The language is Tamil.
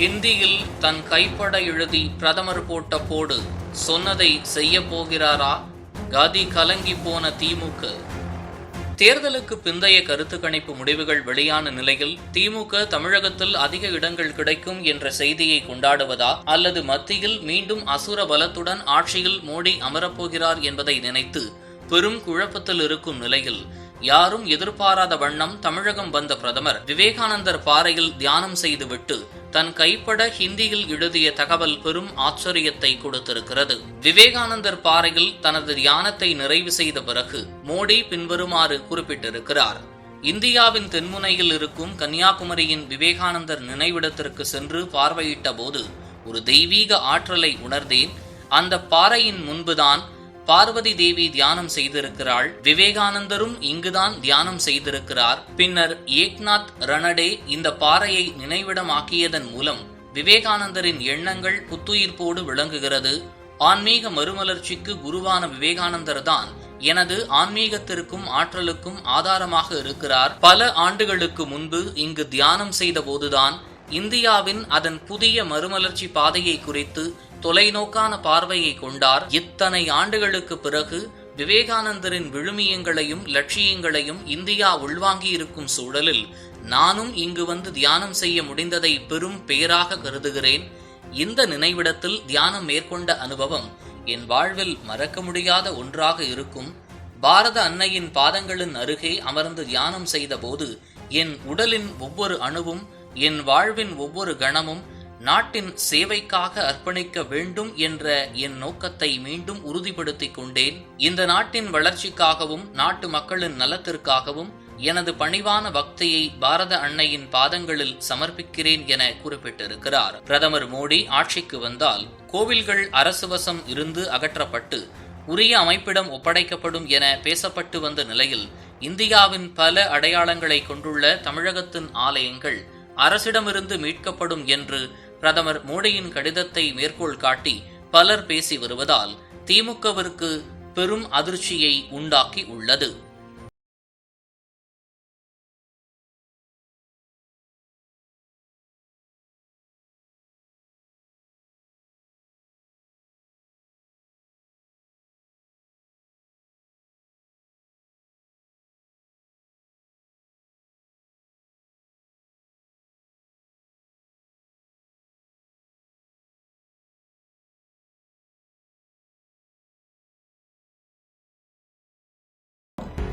ஹிந்தியில் தன் கைப்பட எழுதி பிரதமர் போட்ட போடு சொன்னதை செய்ய போகிறாரா? கதி கலங்கி போன திமுக. தேர்தலுக்கு பிந்தைய கருத்து கணிப்பு முடிவுகள் வெளியான நிலையில் திமுக தமிழகத்தில் அதிக இடங்கள் கிடைக்கும் என்ற செய்தியை கொண்டாடுவதா? அல்லது மத்தியில் மீண்டும் அசுர பலத்துடன் ஆட்சியில் மோடி அமரப்போகிறார் என்பதை நினைத்து பெரும் குழப்பத்தில் இருக்கும் நிலையில் யாரும் எதிர்பாராத வண்ணம் தமிழகம் வந்த பிரதமர் விவேகானந்தர் பாறையில் தியானம் செய்துவிட்டு தன் கைப்பட ஹிந்தியில் எழுதிய தகவல் பெரும் ஆச்சரியத்தை கொடுத்திருக்கிறது. விவேகானந்தர் பாறையில் தனது தியானத்தை நிறைவு செய்த பிறகு மோடி பின்வருமாறு குறிப்பிட்டிருக்கிறார். இந்தியாவின் தென்முனையில் இருக்கும் கன்னியாகுமரியின் விவேகானந்தர் நினைவிடத்திற்கு சென்று பார்வையிட்ட போது ஒரு தெய்வீக ஆற்றலை உணர்ந்தேன். அந்த பாறையின் முன்புதான் பார்வதி தேவி தியானம் செய்திருக்கிறாள். விவேகானந்தரும் இங்குதான் தியானம் செய்திருக்கிறார். பின்னர் ஏக்நாத் ரணடே இந்த பாறையை நினைவிடமாக்கியதன் மூலம் விவேகானந்தரின் எண்ணங்கள் புத்துயிர்ப்போடு விளங்குகிறது. ஆன்மீக மறுமலர்ச்சிக்கு குருவான விவேகானந்தர் தான் எனது ஆன்மீகத்திற்கும் ஆற்றலுக்கும் ஆதாரமாக இருக்கிறார். பல ஆண்டுகளுக்கு முன்பு இங்கு தியானம் செய்த போதுதான் இந்தியாவின் அதன் புதிய மறுமலர்ச்சி பாதையை குறித்து தொலைநோக்கான பார்வையை கொண்டார். இத்தனை ஆண்டுகளுக்கு பிறகு விவேகானந்தரின் விழுமியங்களையும் லட்சியங்களையும் இந்தியா உள்வாங்கி இருக்கும் சூழலில் நானும் இங்கு வந்து தியானம் செய்ய முடிந்ததை பெரும் பேராக கருதுகிறேன். இந்த நினைவிடத்தில் தியானம் மேற்கொண்ட அனுபவம் என் வாழ்வில் மறக்க முடியாத ஒன்றாக இருக்கும். பாரத அன்னையின் பாதங்களின் அருகே அமர்ந்து தியானம் செய்தபோது என் உடலின் ஒவ்வொரு அணுவும் என் வாழ்வின் ஒவ்வொரு கணமும் நாட்டின் சேவைக்காக அர்ப்பணிக்க வேண்டும் என்ற என் நோக்கத்தை மீண்டும் உறுதிப்படுத்திக் கொண்டேன். இந்த நாட்டின் வளர்ச்சிக்காகவும் நாட்டு மக்களின் நலத்திற்காகவும் எனது பணிவான பக்தியை பாரத அன்னையின் பாதங்களில் சமர்ப்பிக்கிறேன் என குறிப்பிட்டிருக்கிறார். பிரதமர் மோடி ஆட்சிக்கு வந்தால் கோவில்கள் அரசு வசம் இருந்து அகற்றப்பட்டு உரிய அமைப்பிடம் ஒப்படைக்கப்படும் என பேசப்பட்டு வந்த நிலையில் இந்தியாவின் பல அடையாளங்களை கொண்டுள்ள தமிழகத்தின் ஆலயங்கள் அரசிடமிருந்து மீட்கப்படும் என்று பிரதமர் மோடியின் கடிதத்தை மேற்கோள் காட்டி பலர் பேசி வருவதால் திமுகவிற்கு பெரும் அதிர்ச்சியை உண்டாக்கி உள்ளது